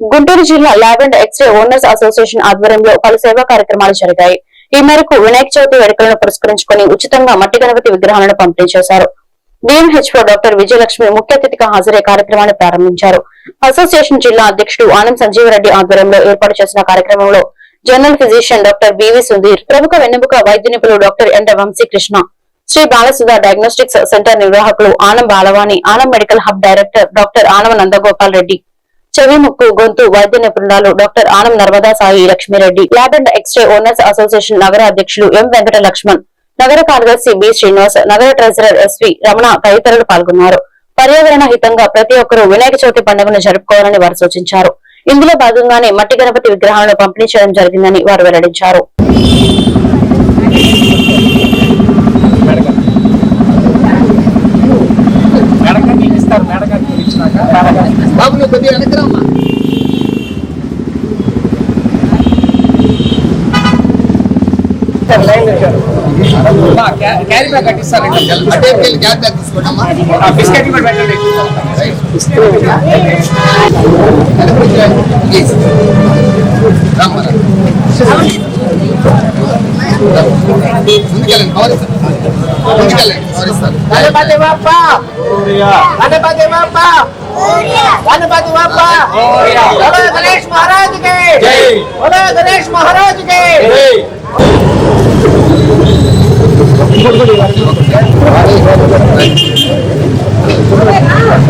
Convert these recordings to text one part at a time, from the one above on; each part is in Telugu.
గుంటూరు జిల్లా lab and x-ray owners association ఆధ్వర్యంలో పలు సేవా కార్యక్రమాలు జరిగాయి. ఈ మేరకు వినాయక చవితి వేడుకలను పురస్కరించుకుని ఉచితంగా మట్టి గణపతి విగ్రహాలను పంపిణీ చేశారు. డిఎంహెచ్ఓ డాక్టర్ విజయలక్ష్మి ముఖ్య అతిథిగా హాజరై కార్యక్రమాన్ని ప్రారంభించారు. అసోసియేషన్ జిల్లా అధ్యక్షుడు ఆనంద్ సంజీవరెడ్డి ఆధ్వర్యంలో ఏర్పాటు చేసిన కార్యక్రమంలో general physician doctor BV Sudheer ప్రముఖ వెన్నెముక వైద్య నిపుణులు డాక్టర్ ఎండ వంశీకృష్ణ శ్రీ బాలసుధ డయాగ్నోస్టిక్స్ సెంటర్ నిర్వాహకులు Anam Balavani Anam medical hub director doctor ఆనవ Nandagopal Reddy చెవి ముక్కు గొంతు వైద్య నిపుణురాలు doctor Anam Narmada Sai Lakshmireddy lab and x-ray owners association నగర అధ్యక్షులు ఎం వెంకట లక్ష్మణ్ నగర కార్యదర్శి బి శ్రీనివాస్ నగర ట్రెజరర్ ఎస్వి రమణ తదితరులు పాల్గొన్నారు. పర్యావరణ హితంగా ప్రతి ఒక్కరూ వినాయక చవితి పండుగను జరుపుకోవాలని వారు సూచించారు. ఇందులో భాగంగానే మట్టి గణపతి విగ్రహాలను పంపిణీ చేయడం జరిగిందని వారు వెల్లడించారు. అమ్మా, క్యా- క్యారీ బ్యాగ్ కట్టిస్తారు అటే వెళ్ళి గ్యాప్ బ్యాగ్ తీసుకోండమ్మా ఆ బిస్కెట్ కూడా పెట్టండి ప్లీజ్ రామ్మా ముందుకెళ్ళండి కవర్ ఇస్తారు ముందుకెళ్ళండి కవర్ ఇస్తారు గణపతి బప్ప गणपति बाबा बोलो गणेश महाराज के। बोलो गणेश महाराज के।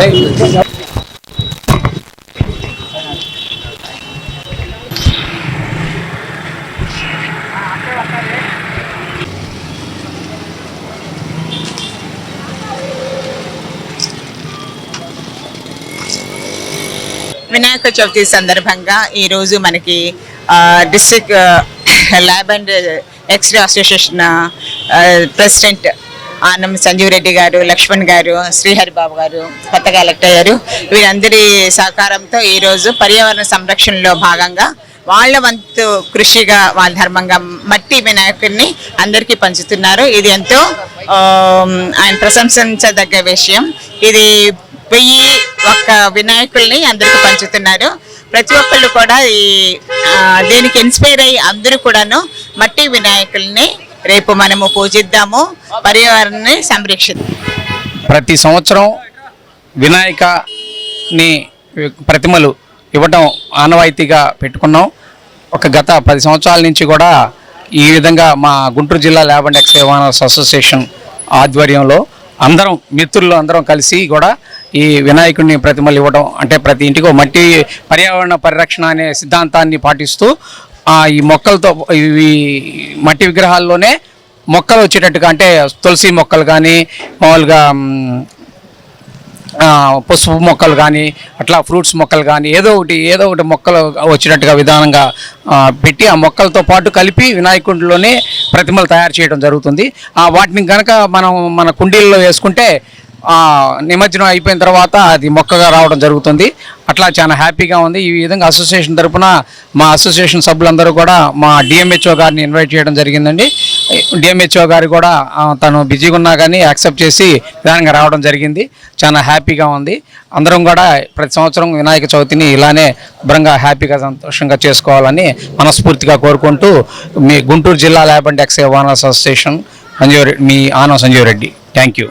Thank. వినాయక చవితి సందర్భంగా ఈరోజు మనకి district lab and x-ray association president Anam Sanjeev Reddy గారు లక్ష్మణ్ గారు శ్రీహరి బాబు గారు కొత్తగా ఎలక్ట్ అయ్యారు. వీరందరి సహకారంతో ఈరోజు పర్యావరణ సంరక్షణలో భాగంగా వాళ్ళ వంతు కృషిగా వాళ్ళ ధర్మంగా మట్టి వినాయకుడిని అందరికీ పంచుతున్నారు. ఇది ఎంతో ఆయన ప్రశంసించదగ్గ విషయం. ఇది వెయ్యి ఒక్క వినాయకుల్ని అందరికీ పంచుతున్నారు. ప్రతి ఒక్కళ్ళు కూడా ఈ దీనికి ఇన్స్పైర్ అయ్యి అందరూ కూడాను మట్టి వినాయకుల్ని రేపు మనము పూజిద్దాము. పర్యావరణాన్ని సంరక్షిద్దాం ప్రతి సంవత్సరం వినాయకని ప్రతిమలు ఇవ్వటం ఆనవాయితీగా పెట్టుకున్నాం. ఒక గత పది సంవత్సరాల నుంచి కూడా ఈ విధంగా మా గుంటూరు జిల్లా ల్యాబ్ అండ్ ఎక్స్ అసోసియేషన్ ఆధ్వర్యంలో అందరం మిత్రులు అందరం కలిసి కూడా ఈ వినాయకుడిని ప్రతిమలు ఇవ్వడం అంటే ప్రతి ఇంటికి మట్టి పర్యావరణ పరిరక్షణ అనే సిద్ధాంతాన్ని పాటిస్తూ ఈ మొక్కలతో ఇవి మట్టి విగ్రహాల్లోనే మొక్కలు వచ్చేటట్టుగా అంటే తులసి మొక్కలు కానీ మామూలుగా పసుపు మొక్కలు కానీ అట్లా ఫ్రూట్స్ మొక్కలు కానీ ఏదో ఒకటి ఏదో ఒకటి మొక్కలు వచ్చినట్టుగా విధానంగా పెట్టి ఆ మొక్కలతో పాటు కలిపి వినాయకుడిలోనే ప్రతిమలు తయారు చేయడం జరుగుతుంది. ఆ వాటిని కనుక మనం మన కుండీల్లో వేసుకుంటే నిమజ్జనం అయిపోయిన తర్వాత అది మొక్కగా రావడం జరుగుతుంది. అట్లా చాలా హ్యాపీగా ఉంది. ఈ విధంగా అసోసియేషన్ తరపున మా అసోసియేషన్ సభ్యులందరూ కూడా మా డిఎంహెచ్ఓ గారిని ఇన్వైట్ చేయడం జరిగిందండి. డిఎంహెచ్ఓ గారు కూడా తను బిజీగా ఉన్నా కానీ యాక్సెప్ట్ చేసి విధానంగా రావడం జరిగింది. చాలా హ్యాపీగా ఉంది. అందరం కూడా ప్రతి సంవత్సరం వినాయక చవితిని ఇలానే శుభ్రంగా హ్యాపీగా సంతోషంగా చేసుకోవాలని మనస్ఫూర్తిగా కోరుకుంటూ మీ గుంటూరు జిల్లా lab and x owners association. Sanjeev మీ ఆనవ సంజీవ్ రెడ్డి. Thank you